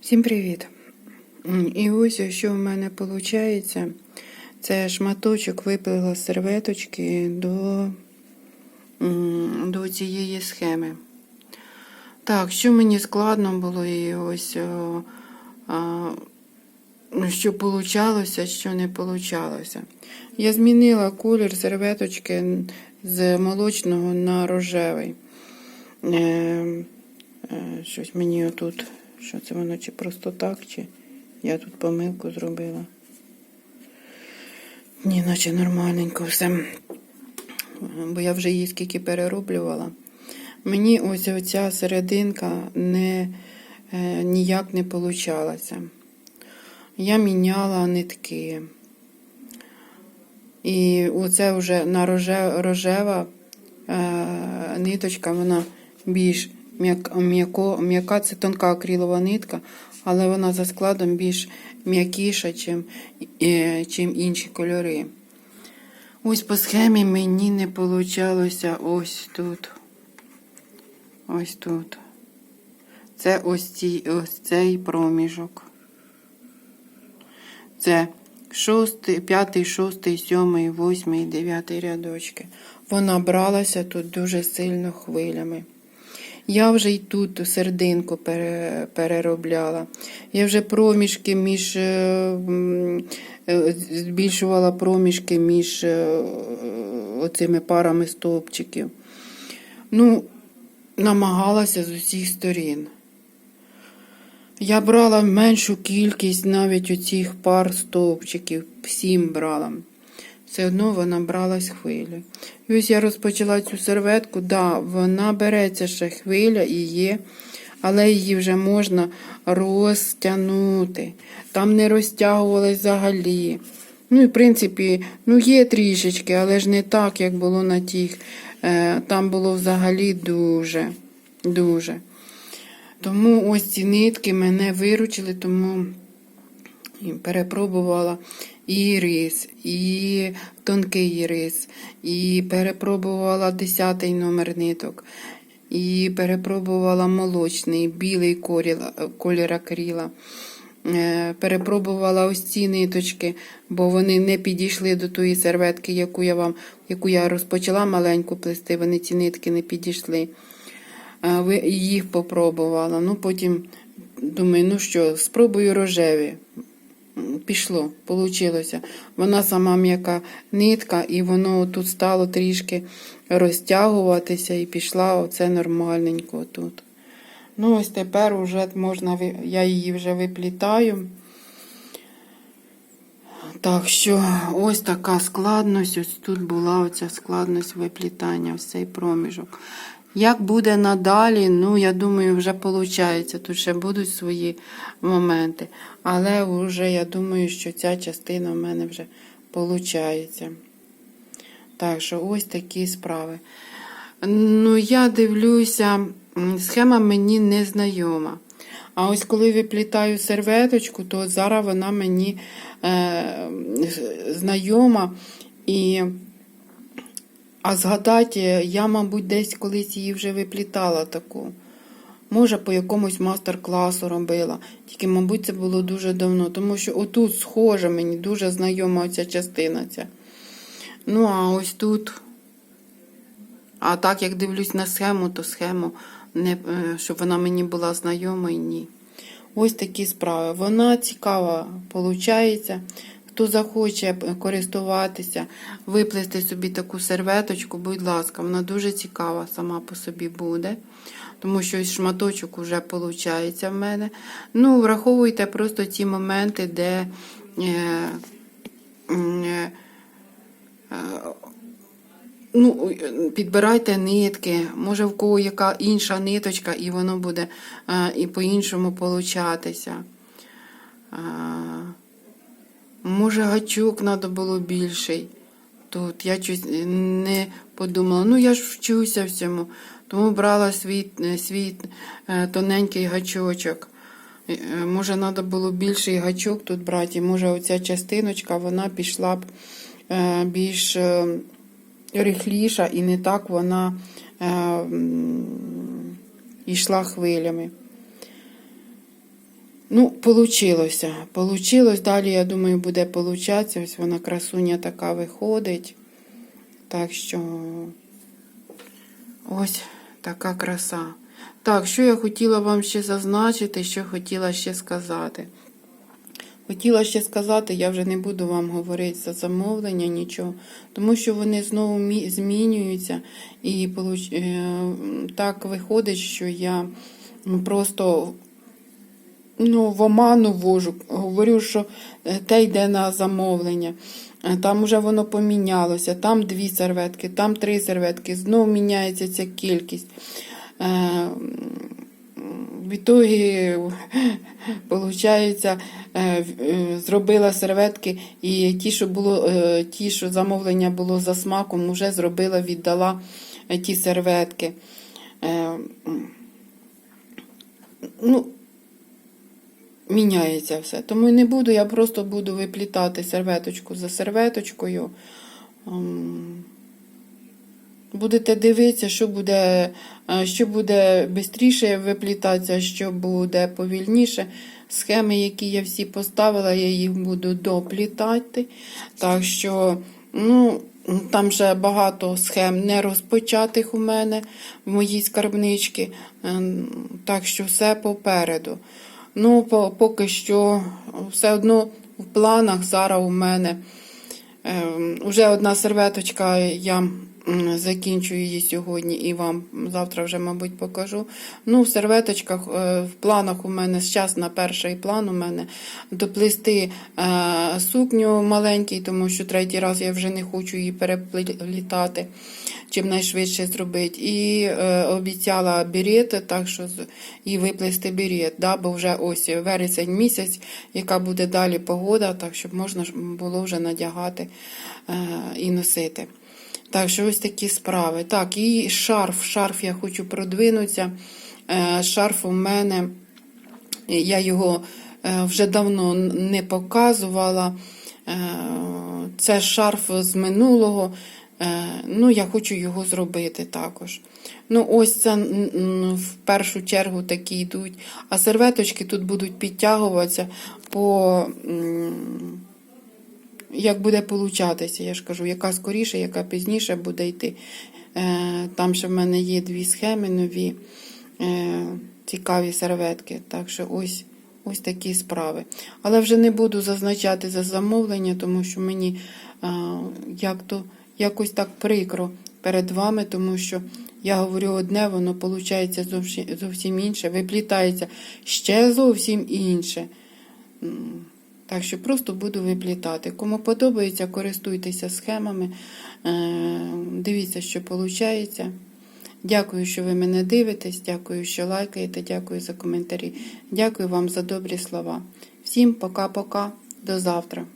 Всім привіт! І ось що в мене виходить. Це шматочок виплила з серветочки до, до цієї схеми. Так, що мені складно було і ось а, що получалося, що не получалося. Я змінила колір серветочки з молочного на рожевий. Е, е, щось мені отут, що це воно, чи просто так, чи я тут помилку зробила. Ні, наче нормальненько все. Бо я вже її скільки перероблювала. Мені ось оця серединка не, е, ніяк не получалася. Я міняла нитки. І оце вже на роже, рожева е, ниточка, вона більш м'яка, це тонка акрилова нитка, але вона за складом більш м'якіша, чим, е, чим інші кольори. Ось по схемі мені не получалося ось тут. Ось тут. Це ось, ці, ось цей проміжок. Це шостий, п'ятий, шостий, сьомий, восьмий, дев'ятий рядочки. Вона бралася тут дуже сильно хвилями. Я вже й тут сердинку переробляла. Я вже проміжки між е, е, збільшувала проміжки між е, оцими парами стовпчиків. Ну, намагалася з усіх сторін. Я брала меншу кількість навіть оцих пар стовпчиків, сім брала. Все одно вона бралась хвилі. І ось я розпочала цю серветку, да, вона береться ще хвиля і є, але її вже можна розтягнути. Там не розтягувалась взагалі. Ну і в принципі, ну є трішечки, але ж не так, як було на тих. Е, Там було взагалі дуже, дуже. Тому ось ці нитки мене виручили, тому перепробувала і рис, і тонкий рис, і перепробувала 10 номер ниток, і перепробувала молочний, білий колір, акріла. Е, Перепробувала ось ці ниточки, бо вони не підійшли до тої серветки, яку я вам, яку я розпочала маленьку плести. Вони ці нитки не підійшли. Е, Їх попробувала. Ну, потім думаю, ну що, спробую рожеві. Пішло, получилося. Вона сама м'яка нитка, і воно тут стало трішки розтягуватися, і пішла оце нормальненько тут. Ну, ось тепер уже можна, я її вже виплітаю. Так що ось така складність. Ось тут була оця складність виплітання, ось цей проміжок. Як буде надалі, ну, я думаю, вже виходить. Тут ще будуть свої моменти. Але вже я думаю, що ця частина в мене вже виходить. Так що ось такі справи. Ну, я дивлюся, схема мені не знайома. А ось коли виплітаю серветочку, то зараз вона мені е, знайома. І, а згадати, я, мабуть, десь колись її вже виплітала таку. Може, по якомусь мастер-класу робила. Тільки, мабуть, це було дуже давно, тому що отут схожа мені дуже знайома ця частина. ця. Ну, а ось тут. А так, як дивлюсь на схему, то схему, не, е, щоб вона мені була знайома і ні. Ось такі справи. Вона цікава, виходить. Хто захоче користуватися, виплести собі таку серветочку, будь ласка, вона дуже цікава сама по собі буде. Тому що шматочок вже виходить в мене. Ну, враховуйте просто ті моменти, де. Е, м, е, Ну, підбирайте нитки, може в кого яка інша ниточка, і воно буде е, і по-іншому получатися. Може, гачок треба було більший. Тут я щось не подумала. Ну, я ж вчуся всьому, тому брала свій, свій е, тоненький гачочок. Е, е, Може, треба було більший гачок тут брати. Може, оця частиночка вона пішла б більш. рихліша і не так вона йшла хвилями. Ну, получилося. Получилось. Далі, я думаю, буде получатися. Ось вона красуня така виходить. Так що ось така краса. Так, що я хотіла вам ще зазначити, що хотіла ще сказати. Хотіла ще сказати, я вже не буду вам говорити за замовлення, нічого, тому що вони знову змінюються. І е, так виходить, що я просто ну, в оману ввожу. Говорю, що е, те йде на замовлення. Е, Там вже воно помінялося, там дві серветки, там три серветки, знову міняється ця кількість. Е, В ітогі, виходить, зробила серветки, і ті, що було, ті, що замовлення було за смаком, вже зробила, віддала ті серветки. Ну, міняється все. Тому не буду, я просто буду виплітати серветочку за серветочкою. Ем, Будете дивитися, що буде, е, що буде швидше виплітатися, що буде повільніше. Схеми, які я всі поставила, я їх буду доплітати. Так що, ну, там ще багато схем не розпочатих у мене в моїй скарбничці. Ем, Так що все попереду. Ну, по- поки що, все одно в планах зараз у мене. Ем, Уже одна серветочка, я м, закінчую її сьогодні і вам завтра вже, мабуть, покажу. Ну, в серветочках, е, в планах у мене зараз на перший план у мене доплести е, сукню маленький, тому що третій раз я вже не хочу її переплітати, чим найшвидше зробити. І е, обіцяла берет, так що і виплести берет, да, бо вже ось вересень місяць, яка буде далі погода, так щоб можна було вже надягати і носити. Так що ось такі справи. Так, і шарф. Шарф я хочу продвинутися. Е, Шарф у мене, я його е, вже давно не показувала. Е, Це шарф з минулого. Ну, я хочу його зробити також. Ну, ось це в першу чергу такі йдуть. А серветочки тут будуть підтягуватися по. Як буде получатися, я ж кажу, яка скоріше, яка пізніше буде йти. Е, Там ще в мене є дві схеми нові, е, цікаві серветки. Так що ось, ось такі справи. Але вже не буду зазначати за замовлення, тому що мені е, як то, якось так прикро перед вами, тому що я говорю одне, воно виходить зовсім інше, виплітається ще зовсім інше. Так що просто буду виплітати. Кому подобається, користуйтеся схемами. Е, Дивіться, що виходить. Дякую, що ви мене дивитесь. Дякую, що лайкаєте. Дякую за коментарі. Дякую вам за добрі слова. Всім пока-пока. До завтра.